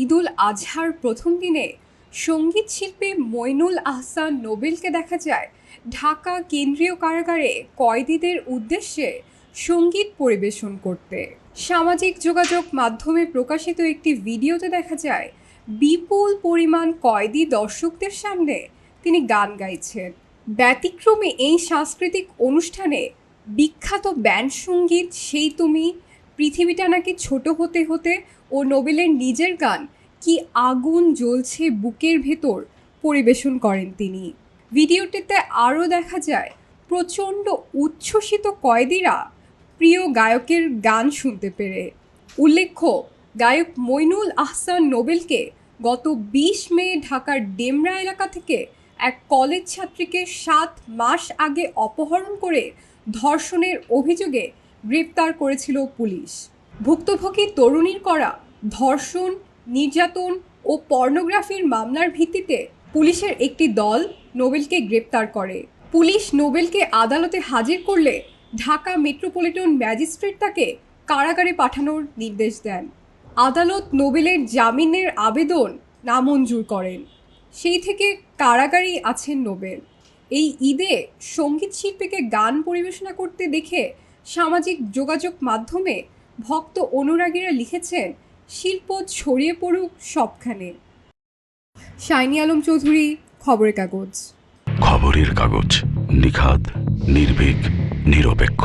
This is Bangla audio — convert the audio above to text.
ঈদুল আজহার প্রথম দিনে সংগীত শিল্পী মইনুল আহসান নোবেলকে দেখা যায় ঢাকা কেন্দ্রীয় কারাগারে কয়েদিদের উদ্দেশ্যে সংগীত পরিবেশন করতে। সামাজিক যোগাযোগ মাধ্যমে প্রকাশিত একটি ভিডিওতে দেখা যায়, বিপুল পরিমাণ কয়েদি দর্শকদের সামনে তিনি গান গাইছেন। ব্যতিক্রমে এই সাংস্কৃতিক অনুষ্ঠানে বিখ্যাত ব্যান্ড সংগীত সেই তুমি পৃথিবীটা নাকি ছোট হতে হতে ও নোবেলের নিজের গান কি আগুন জ্বলছে বুকের ভেতর পরিবেশন করেন তিনি। ভিডিওটিতে আরও দেখা যায়, প্রচণ্ড উচ্ছ্বসিত কয়েদিরা প্রিয় গায়কের গান শুনতে পেরে। উল্লেখ্য, গায়ক মইনুল আহসান নোবেলকে গত বিশ মে ঢাকার ডেমরা এলাকা থেকে এক কলেজ ছাত্রীকে সাত মাস আগে অপহরণ করে ধর্ষণের অভিযোগে গ্রেপ্তার করেছিল পুলিশ। ভুক্তভোগী তরুণীর করা ধর্ষণ, নির্যাতন ও পর্নোগ্রাফির মামলার ভিত্তিতে পুলিশের একটি দল নোবেলকে গ্রেপ্তার করে। পুলিশ নোবেলকে আদালতে হাজির করলে ঢাকা মেট্রোপলিটন ম্যাজিস্ট্রেট তাকে কারাগারে পাঠানোর নির্দেশ দেন। আদালত নোবেলের জামিনের আবেদন নামঞ্জুর করেন। সেই থেকে কারাগারেই আছেন নোবেল। এই ঈদে সংগীত শিল্পীকে গান পরিবেশনা করতে দেখে সামাজিক যোগাযোগ মাধ্যমে ভক্ত অনুরাগীরা লিখেছেন, শিল্প ছড়িয়ে পড়ুক সবখানে। শাইনি আলম চৌধুরী, খবরের কাগজ। খবরের কাগজ, নিখাদ, নির্ভীক, নিরপেক্ষ।